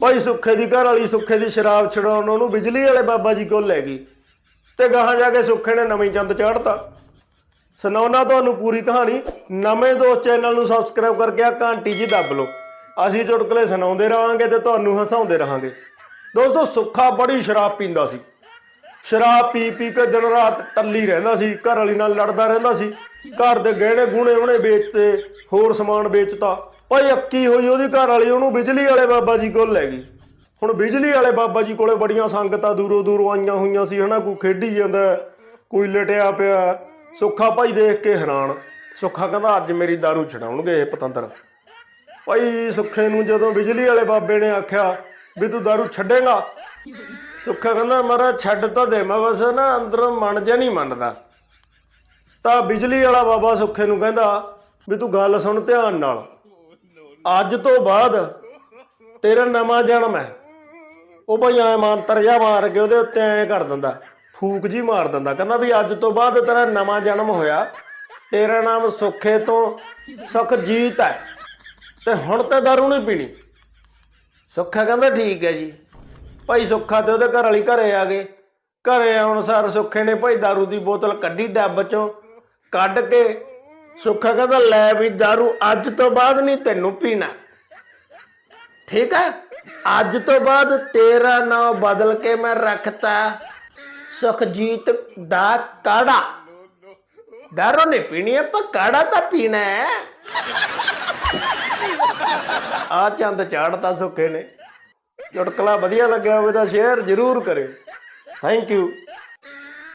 ਭਾਈ ਸੁੱਖੇ ਦੀ ਘਰ ਵਾਲੀ, ਸੁੱਖੇ ਦੀ ਸ਼ਰਾਬ ਛਡਾਉਣ ਉਹਨੂੰ ਬਿਜਲੀ ਵਾਲੇ ਬਾਬਾ ਜੀ ਕੋਲ ਲੈ ਗਈ। ਤੇ ਗਾਹਾਂ ਜਾ ਕੇ ਸੁੱਖੇ ਨੇ ਨਵੇਂ ਚੰਦ ਚਾੜਤਾ। ਸੁਣਾਉਣਾ ਤੁਹਾਨੂੰ ਪੂਰੀ ਕਹਾਣੀ। ਨਵੇਂ ਦੋਸਤ ਚੈਨਲ ਨੂੰ ਸਬਸਕ੍ਰਾਈਬ ਕਰਕੇ ਆ ਘੰਟੀ ਜੀ ਦੱਬ ਲਓ। ਅਸੀਂ ਚੁਟਕਲੇ ਸੁਣਾਉਂਦੇ ਰਹਾਂਗੇ ਤੇ ਤੁਹਾਨੂੰ ਹਸਾਉਂਦੇ ਰਹਾਂਗੇ। ਦੋਸਤੋ, ਸੁੱਖਾ ਬੜੀ ਸ਼ਰਾਬ ਪੀਂਦਾ ਸੀ। ਸ਼ਰਾਬ ਪੀ ਪੀ ਕੇ ਦਿਨ ਰਾਤ ਟੱਲੀ ਰਹਿੰਦਾ ਸੀ, ਘਰ ਵਾਲੀ ਨਾਲ ਲੜਦਾ ਰਹਿੰਦਾ ਸੀ। ਘਰ ਦੇ ਗਹਿਣੇ ਗੁਣੇ ਉਹਨੇ ਵੇਚਤੇ, ਹੋਰ ਸਮਾਨ ਵੇਚਤਾ। ਭਾਈ ਅੱਕੀ ਹੋਈ ਉਹਦੀ ਘਰ ਵਾਲੀ ਉਹਨੂੰ ਬਿਜਲੀ ਵਾਲੇ ਬਾਬਾ ਜੀ ਕੋਲ ਲੈ ਗਈ ਹੁਣ ਬਿਜਲੀ ਵਾਲੇ ਬਾਬਾ ਜੀ ਕੋਲੇ ਬੜੀਆਂ ਸੰਗਤਾਂ ਦੂਰੋਂ ਦੂਰੋਂ ਆਈਆਂ ਹੋਈਆਂ ਸੀ ਹਨਾ ਕੋਈ ਖੇਡੀ ਜਾਂਦਾ ਕੋਈ ਲਟਿਆ ਪਿਆ ਸੁੱਖਾ ਭਾਈ ਦੇਖ ਕੇ ਹੈਰਾਨ ਸੁੱਖਾ ਕਹਿੰਦਾ ਅੱਜ ਮੇਰੀ दारू ਛਡਾਉਣਗੇ ਇਹ ਪਤੰਦਰ ਭਾਈ ਸੁੱਖੇ ਨੂੰ ਜਦੋਂ ਬਿਜਲੀ ਵਾਲੇ ਬਾਬੇ ਨੇ ਆਖਿਆ ਵੀ ਤੂੰ दारू ਛੱਡੇਗਾ ਸੁੱਖਾ ਕਹਿੰਦਾ ਮਾਰਾ ਛੱਡ ਤਾਂ ਦੇ ਮੈਂ ਬਸ ਨਾ ਅੰਦਰੋਂ ਮਨ ਜਿਹਾ ਨਹੀਂ ਮੰਨਦਾ ਤਾਂ ਬਿਜਲੀ ਵਾਲਾ ਬਾਬਾ ਸੁੱਖੇ ਨੂੰ ਕਹਿੰਦਾ ਵੀ ਤੂੰ ਗੱਲ ਸੁਣ ਧਿਆਨ ਨਾਲ ਅੱਜ ਤੋਂ ਬਾਅਦ ਤੇਰਾ ਨਵਾਂ ਜਨਮ ਹੈ। ਉਹ ਭਾਈ ਐ ਮੰਤਰ ਜਿਹਾ ਮਾਰ ਕੇ ਉਹਦੇ ਉੱਤੇ ਐ ਕਰ ਦਿੰਦਾ। ਫੂਕ ਜੀ ਮਾਰ ਦਿੰਦਾ। ਕਹਿੰਦਾ ਵੀ ਅੱਜ ਤੋਂ ਬਾਅਦ ਤੇਰਾ ਨਵਾਂ ਜਨਮ ਹੋਇਆ। ਤੇਰਾ ਨਾਮ ਸੁੱਖੇ ਤੋਂ ਸੁਖਜੀਤ ਹੈ। ਤੇ ਹੁਣ ਤੇ ਦਾਰੂ ਨਹੀਂ ਪੀਣੀ। ਸੁੱਖਾ ਕਹਿੰਦਾ ਠੀਕ ਹੈ ਜੀ। ਭਾਈ ਸੁੱਖਾ ਤੇ ਉਹਦੇ ਘਰ ਵਾਲੀ ਘਰੇ ਆ ਗਏ। ਘਰੇ ਆਉਣ ਸਾਰ ਸੁੱਖੇ ਨੇ ਭਾਈ ਦਾਰੂ ਦੀ ਬੋਤਲ ਕੱਢੀ ਡੱਬ ਚੋਂ। ਕੱਢ ਕੇ ਸੁੱਖਾ ਕਹਿੰਦਾ, ਲੈ ਵੀ ਦਾਰੂ, ਅੱਜ ਤੋਂ ਬਾਅਦ ਨਹੀਂ ਤੈਨੂੰ ਪੀਣਾ। ਠੀਕ ਹੈ? ਅੱਜ ਤੋਂ ਬਾਅਦ ਤੇਰਾ ਨਾਮ ਬਦਲ ਕੇ ਮੈਂ ਰੱਖਤਾ। ਸੁਖਜੀਤ ਦਾ ਕਾੜਾ। ਦਾਰੂ ਨਹੀਂ ਪੀਣੀ, ਆਪਾਂ ਕਾੜਾ ਤਾਂ ਪੀਣਾ ਹੈ। ਆ ਚੰਦ ਚਾੜਤਾ ਸੁੱਖੇ ਨੇ। ਚੁਟਕਲਾ ਵਧੀਆ ਲੱਗਿਆ ਹੋਵੇ ਤਾਂ ਸ਼ੇਅਰ ਜ਼ਰੂਰ ਕਰਿਓ। Thank you